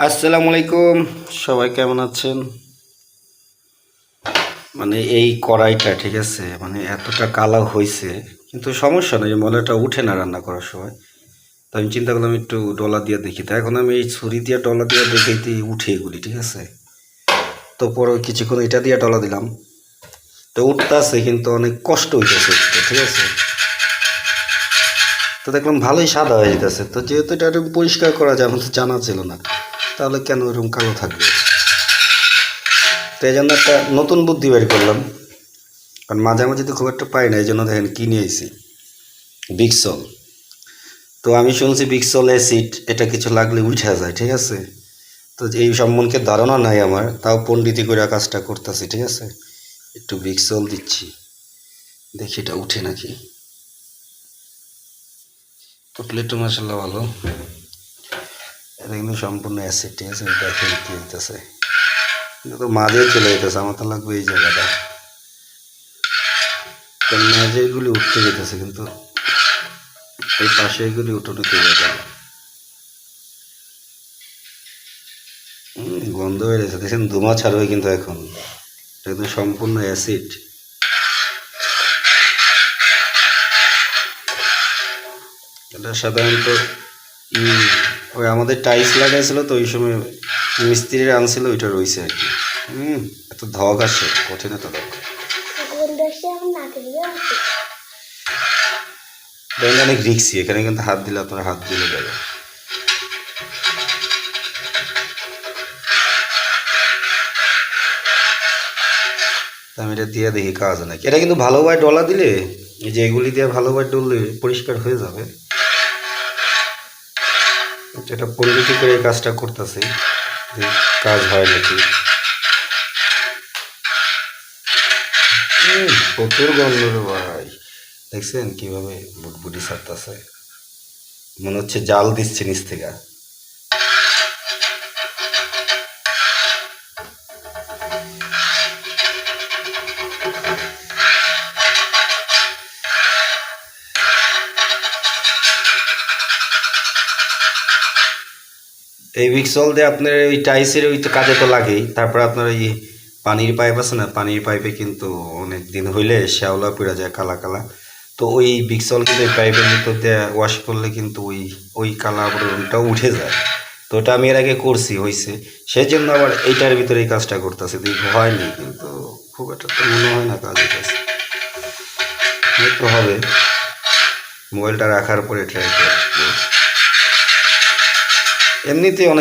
আসসালামু আলাইকুম সবাই কেমন আছেন? মানে এই কড়াইটা, ঠিক আছে? মানে এতটা কালো হয়েছে কিন্তু সমস্যা নেই মলাটা উঠে না রান্না করার সময়। তো আমি চিন্তা করলাম একটু ডলা দিয়ে দেখি। তো এখন আমি এই ছুরি দিয়ে ডলা দিয়ে দেখেইতে উঠে এগুলি, ঠিক আছে? তো পরে কিছুক্ষণ এটা দিয়ে ডলা দিলাম। তো উঠতেছে, কিন্তু অনেক কষ্ট হইতেছে ঠিক আছে? তো দেখলাম ভালোই সাদা হয়ে যেতেছে তো যেহেতু এটা পরিষ্কার করা যায় আমার জানা ছিল না। তাহলে কেন এরকম কালো থাকবে? তো এই জন্য একটা নতুন বুদ্ধি বের করলাম। কারণ মাঝে মাঝে তো খুব একটা পাই না, এই জন্য দেখেন কিনে আইছি বিক্সল তো আমি শুনছি বিক্সল অ্যাসিড এটা কিছু লাগলে উঠে যায়, ঠিক আছে? তো এই সম্বন্ধে ধারণা নাই আমার, তাও পণ্ডিতি করে কাজটা করতেছি, ঠিক আছে? একটু বিক্সল দিচ্ছি। দেখি এটা উঠে নাকি। তো মাসাল্লাহ ভালো। এটা কিন্তু সম্পূর্ণ অ্যাসিড ঠিক আছে? দেখেন কি হইতেছে? কিন্তু তো মাঝে চলে যেতেছে আমার তো লাগবে এই জায়গাটা। কারণ মাঝে এগুলি উঠতে যেতেছে কিন্তু এই পাশে এগুলি উঠোনে যাবে। হুম, গন্ধ হয়ে গেছে। দেখছেন ধুমা ছাড়বে কিন্তু এখন। এটা কিন্তু সম্পূর্ণ অ্যাসিড এটা সাধারণত ওই আমাদের টাইলস লাগাইছিল তো ওই সময় মিস্ত্রিরা আনছিল, ওইটা রয়েছে আর কি। হুম, এত ধক আসে, কঠিন এত ধক। অনেক রিক্সি এখানে কিন্তু হাত দিলে আপনার হাত দিলে যাবে আমি এটা দিয়ে দেখি, কাজ নাকি? এটা কিন্তু ভালোভাবে ডলা দিলে যে এগুলি দিয়ে ভালোভাবে ডললে পরিষ্কার হয়ে যাবে। এটা পরিণতি করে কাজটা করতেছি কাজ হয় নাকি? প্রচুর গন্ধ ভাই দেখছেন কীভাবে বুটবুটি সারতেছে? মনে হচ্ছে জাল দিচ্ছে নিচ থেকে। এই বিক্সল দিয়ে আপনার ওই টাইসের ওই তো কাজে তো লাগেই। তারপর আপনার এই পানির পাইপ আছে না, পানির পাইপে কিন্তু অনেক দিন হইলে শ্যাওলা পড়ে যায় কালা কালা। তো ওই বিক্সল কিন্তু এই পাইপের ভিতর দিয়ে ওয়াশ করলে কিন্তু ওই ওই কালা আবরণটা উঠে যায়। তো ওটা আমি এর আগে করছি হয়েছে সেই জন্য আবার এইটার ভিতরে এই কাজটা করতেছি। দেখি, হয়নি কিন্তু খুব একটা তো মনে হয় না কাজের কাজ। হয়তো হবে। মোবাইলটা রাখার পরে ট্রাই করব। এমনিতে অনেক